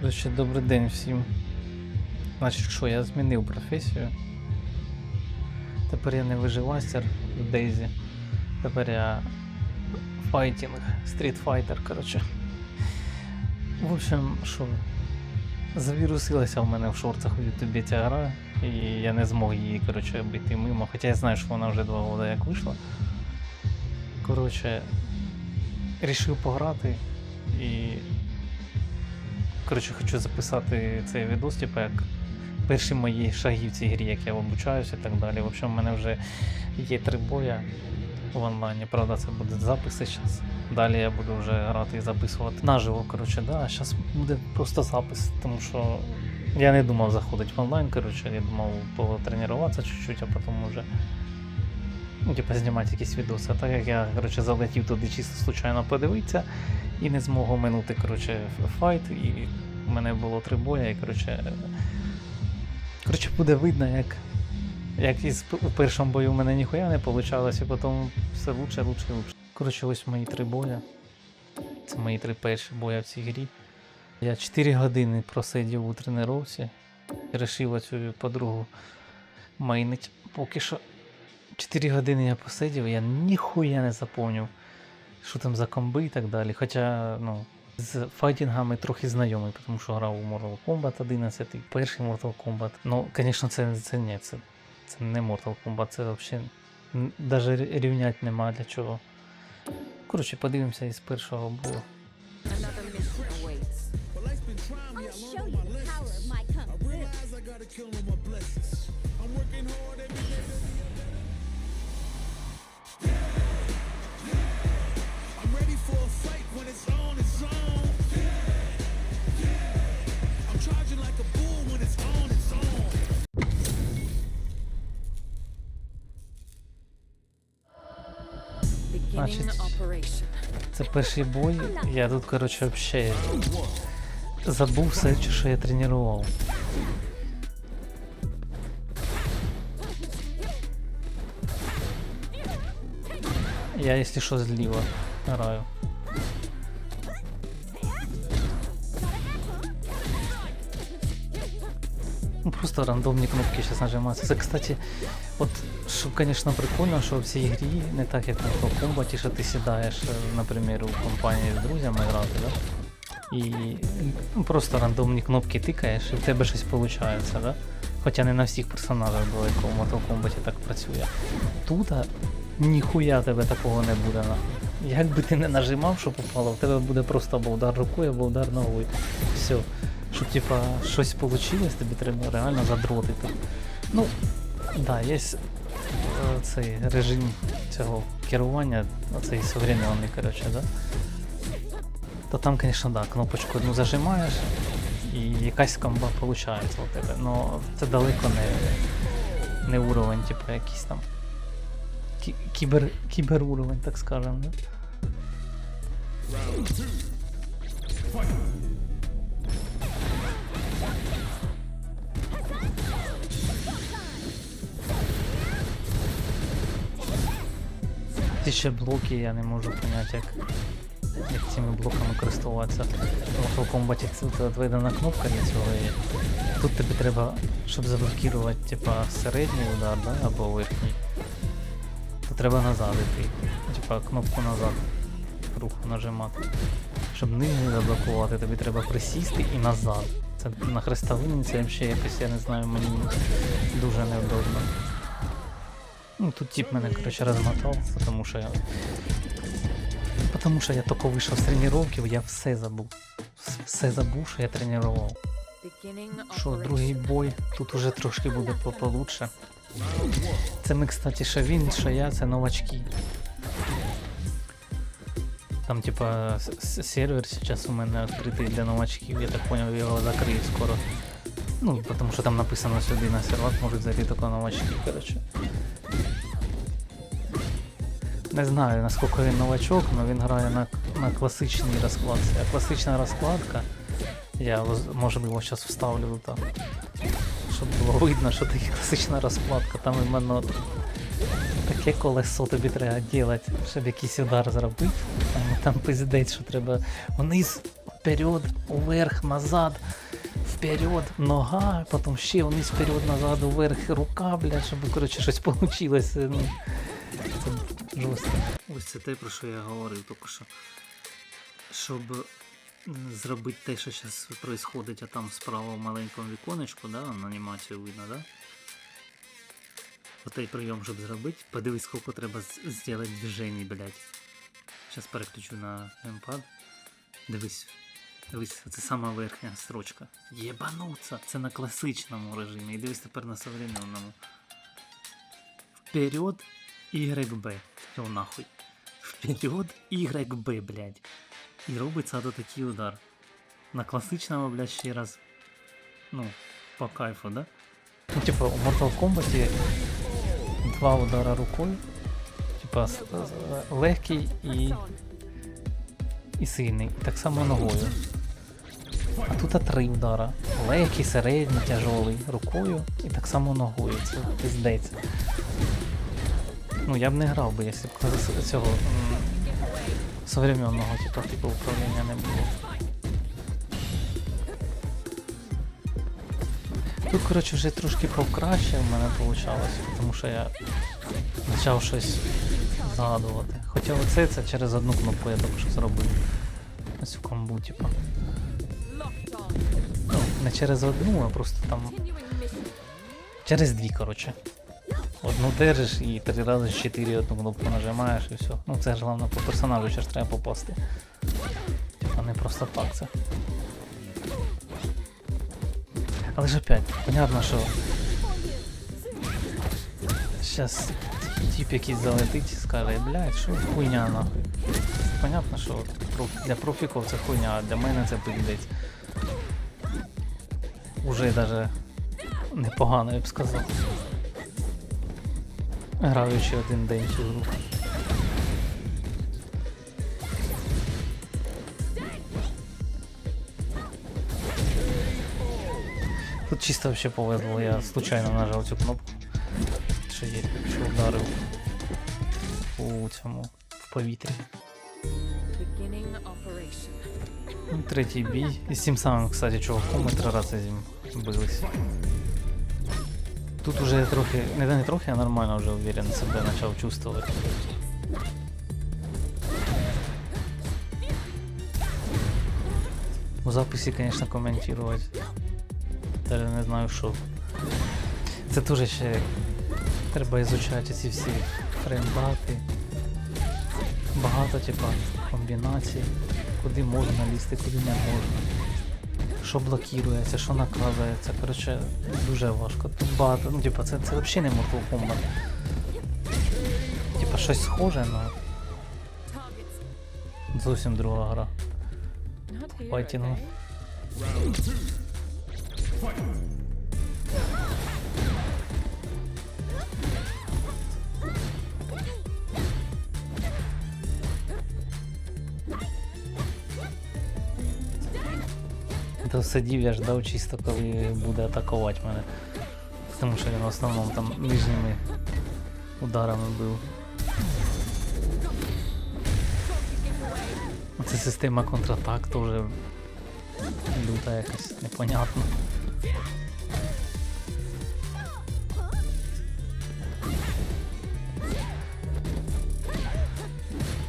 Коротше, добрий день всім. Значить, що я змінив професію. Тепер я не виживастер в Дейзі. Тепер я файтінг, стрітфайтер, коротше. В общем, що, завірусилася в мене в шортах в Ютубі ця гра, і я не змог її, коротше, обійти мимо. Хоча я знаю, що вона вже два роки як вийшла. Коротше, рішив пограти і Коротше, хочу записати цей відос, типу, як перші мої шаги в цій грі, як я обучаюся і так далі. В общем, в мене вже є три боя в онлайні. Правда, це буде записи зараз. Далі я буду вже грати і записувати наживо. Коротше, да, а зараз буде просто запис, тому що я не думав заходити в онлайн, коротше, я думав потренуватися чуть-чуть, а потім вже. Ну, типа знімати якісь відоси. А так як я коротше, залетів туди чисто случайно подивитися і не змог оминути коротше, файт, і в мене було три бої, і коротше, коротше буде видно, як, як із у першому бою в мене ніхуя не вийшло, і потім все лучше, лучше, лучше. Коротше, ось мої три бої. Це мої три перші бої в цій грі. Я 4 години просидів у тренировці і вирішив оцю подругу майнить. Поки що 4 години я посидів, я ніхуя не заповнив, що там за комби і так далі. Хоча, ну, з файтингами трохи знайомий, тому що грав у Mortal Kombat 11, перший Mortal Kombat. Ну, звісно, це, це не це, це не Mortal Kombat, це взагалі навіть рівнять нема для чого. Коротше, подивимося із першого бою. Це перший бой. Я тут, коротше, взагалі забув все, що я тренував. Я, якщо що, зліва граю. Просто рандомні кнопки зараз нажимаються. Це, кстати, от, що, звісно, прикольно, що в цій грі не так, як на Kombat, що ти сідаєш, е, наприклад, у компанії з друзями грати, да? І ну, просто рандомні кнопки тикаєш, і в тебе щось виходить, да? Хоча не на всіх персонажах далеко в Mortal Kombat так працює. Тут ніхуя тебе такого не буде. Як би ти не нажимав, що попало, в тебе буде просто або удар рукою, або удар ногою. Все. Щоб типа щось вийшло, тобі треба реально задротити. Ну, да, є е, цей режим цього керування, оцей современний, коротше, да? То там, звісно, да, кнопочку одну зажимаєш і якась комба виходить у тебе. Ну це далеко не, не уровень, типу, якийсь там. кі- Кібер, кіберуровень, так скажемо, да? Ці ще блоки я не можу поняти, як, як цими блоками користуватися. В це от відведена кнопка для цього є. Тут тобі треба, щоб заблокувати типа середній удар, да? або верхній. То треба назад йти. Типа кнопку назад руху нажимати. Щоб нижній заблокувати, тобі треба присісти і назад. Це на хрестовині це взагалі якось, я не знаю, мені дуже неудобно. Ну, тут тип мене, короче, размотал, потому что я... Потому що я тільки вийшов з тренування, я все забув. Все забув, що я тренував. Що, другий бой, тут уже трошки буде по- получше. Це ми, кстати, що він, що я, це новачки. Там, типа, сервер зараз у мене відкритий для новачків, я так понял, його закриють скоро. Ну, тому що там написано сюди на сервак можуть зайти тільки новачки, коротше. Не знаю наскільки він новачок, але він грає на, на класичній розкладці. А класична розкладка, я можливо зараз вставлю так. Щоб було видно, що таке класична розкладка. Там іменно таке колесо тобі треба робити, щоб якийсь удар зробити. Там, там пиздець, що треба вниз вперед, вверх, назад, вперед, нога, потім ще вниз, вперед, назад, вверх, рука, блядь, щоб, коротше, щось вийшло. Це жорстко. Ось це те, про що я говорив тільки що. Щоб зробити те, що зараз відбувається, а там справа в маленькому віконечку, да, на анімацію видно, да? Отей прийом, щоб зробити, подивись, скільки треба зробити движень, блядь. Зараз переключу на геймпад. Дивись. Дивись, це сама верхня строчка. Єбануться! Це на класичному режимі. І дивись тепер на современному. Вперед, YB. Все нахуй. Вперед, YB, блядь. І робиться до такий удар. На класичному, блядь, ще раз. Ну, по кайфу, да? Ну, типа, у Mortal Kombat два удара рукою. Типа, легкий і, і сильний. Так само ногою. А тут три удара. Легкий, середній, тяжолий рукою і так само ногою. Це пиздець. Ну я б не грав би, якщо б цього современного типу, типу управління не було. Тут, коротше, вже трошки покраще в мене вийшло, тому що я почав щось згадувати. Хоча оце це через одну кнопку я тільки що зробив. Ось в комбу, типу. Ну, не через одну, а просто там. Через дві, коротше. Одну держиш і три рази з чотири одну кнопку нажимаєш і все. Ну це ж головне по персонажу, ще ж треба попасти. Типа не просто так це. Але ж опять, понятно, що. Щас тип якийсь залетить і скаже, блядь, що хуйня нахуй. Понятно, що для профіків це хуйня, а для мене це пиздець. Уже даже непогано, я б сказав. Граючи один день цю гру. Тут чисто вообще повезло, я случайно нажав цю кнопку. Що є, що вдарив у цьому в повітрі. Третій бій. І з цим самим, кстати, чуваком ми три рази з ним бились. Тут уже трохи, не, не трохи, а нормально вже уверенно себе почав чувствувати. У записі, звісно, коментувати. Даже не знаю, що. Це теж ще треба ізучати ці всі фреймдати. Багато, типа, комбінацій, куди можна лізти, куди не можна. Що блокується, що накладається. Коротше, дуже важко. Тут багато, ну, типа, це, це взагалі не Mortal Kombat. Типа щось схоже, але зовсім друга гра. Файтінгу. То сидів, я ждав чисто, коли буде атакувати мене. Тому що він в основному там нижніми ударами бив. Це система контратак теж люта якась непонятна.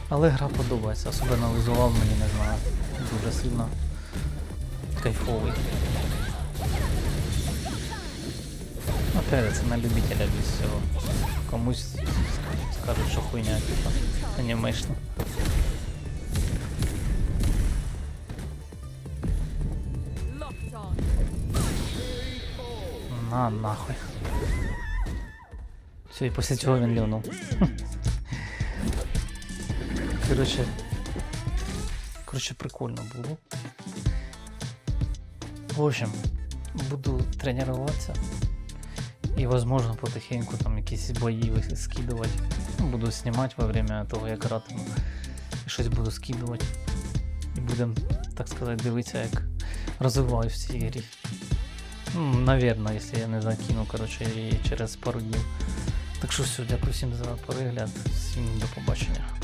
Але гра подобається, особливо візуал мені не знаю. Дуже сильно кайфовий. Опять же, це на любителя без всього. Комусь скажуть, що хуйня, типа, анімешна. На нахуй. Все, і після цього він лівнув. Короче. Короче, прикольно було. В общем, буду тренуватися. І, возможно, потихеньку там якісь бої скидувати. Ну, Буду знімати во время того, як гратиму. І щось буду скидувати. І будемо, так сказати, дивитися, як розвиваюсь в цій грі. Ну, навірно, якщо я не закину, коротше, її через пару днів. Так що все, дякую всім за перегляд. Всім до побачення.